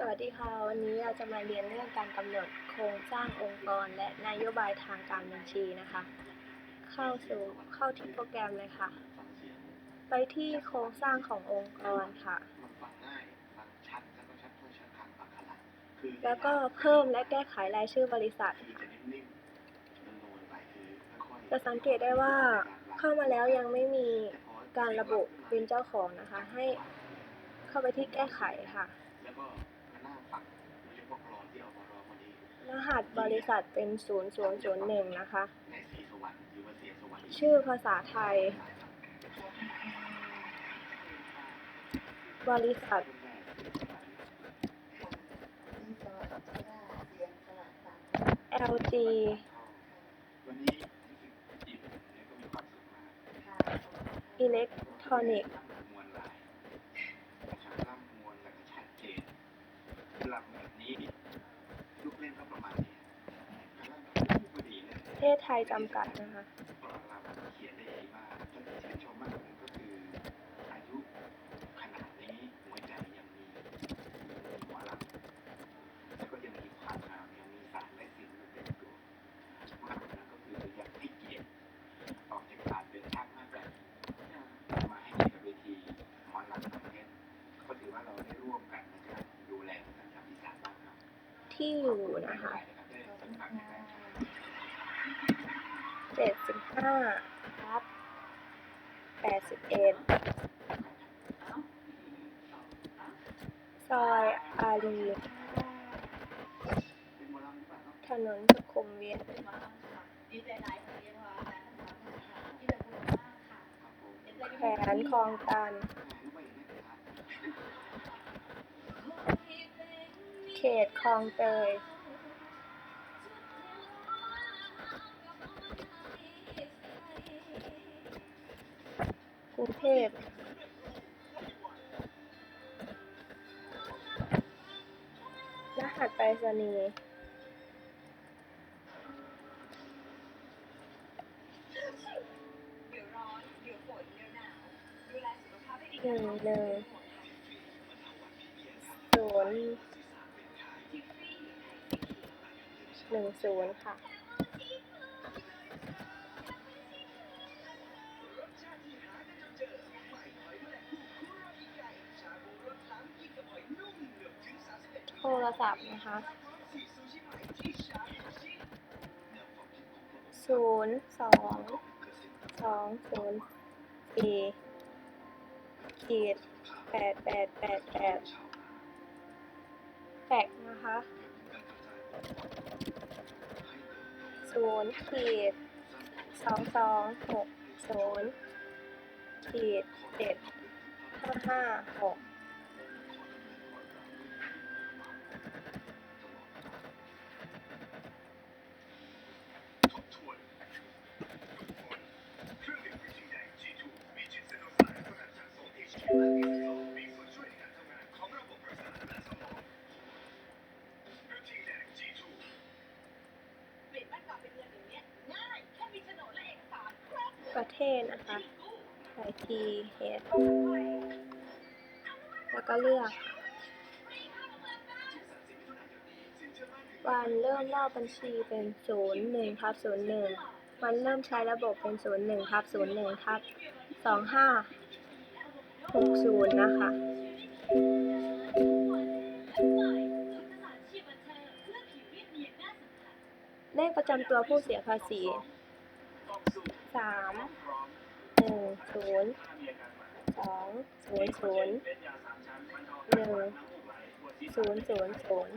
สวัสดีค่ะ วันนี้เราจะมาเรียนเรื่องการกำหนดโครงสร้างองค์กร และนโยบายทางการบัญชีนะคะ เข้าสู่เข้าที่โปรแกรมเลยค่ะ ไปที่โครงสร้างขององค์กรค่ะ แล้วก็เพิ่มและแก้ไขรายชื่อบริษัท จะนิ่มๆนวลๆไปคือค่อยๆจะสังเกตได้ว่าเข้ามาแล้วยังไม่มีการระบุเป็นเจ้าของนะคะ ให้เข้าไปที่แก้ไขค่ะ แล้วก็ รอนที่เอามารอวันนี้รหัสบริษัทเป็น0001นะคะในสีสวรรค์หรือว่าเสียสวรรค์ชื่อภาษาไทย บริษัท LG วันนี้รู้สึกอิ่มแล้วก็มีความสุขมากอิเล็กทรอนิกส์ มวลลายชัดล่ำมวลแล้วก็ชัดเจนลำแบบนี้ลูกเล่นก็ประมาณนี้ลำก็ดีนะ เทศไทยจำกัดนะคะกรอนรำเขียนได้ดีมากจนชื่นชมมากเลยก็คืออายุขนาดนี้หัวใจยังมีหัวลำแล้วก็ยังมีความงามยังมีสารและสิ่งอยู่เต็มตัวมากกว่านั้นก็คืออยากให้เกียรติออกจากการเป็นช่างมากแบบมาให้เกียระเทศได้ร่วมกันนะครับดูแลวัฒนธรรมอีสานบ้านเราที่อยู่นะคะ ได้สัมผัสในการ 75ทับ81ซอยอารีถนนสุขุมวิทแผนคลองตัน เขตคลองเตย กรุงเทพรหัสไปรษณีย์หนึ่งหนึ่งศูนย์หนึ่งศูนย์ค่ะ รศัพท์นะคะ ศูนย์สองสองศูนย์สี่ขีดแปดแปดแปดแปดแปดนะคะศูนย์ขีดสองสองหกศูนย์ขีดเจ็ดห้าห้าหก ประเทศนะคะใส่ T H แล้วก็เลือก วันเริ่มเล่าบัญชีเป็น 0 1ทับ0 1วันเริ่มใช้ระบบเป็น 0 1ทับ0 1ทับ 2 6 0 นะคะ เลขประจำตัวผู้เสียภาษีสามหนึ่งศูนย์สองศูนย์ศูนย์หนึ่งศูนย์ศูนย์ศูนย์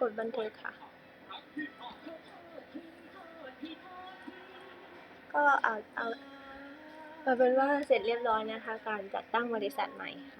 กดบันทึกค่ะ ก็เอาเอาเอาเป็นว่าเสร็จเรียบร้อยนะคะ การจัดตั้งบริษัทใหม่ค่ะ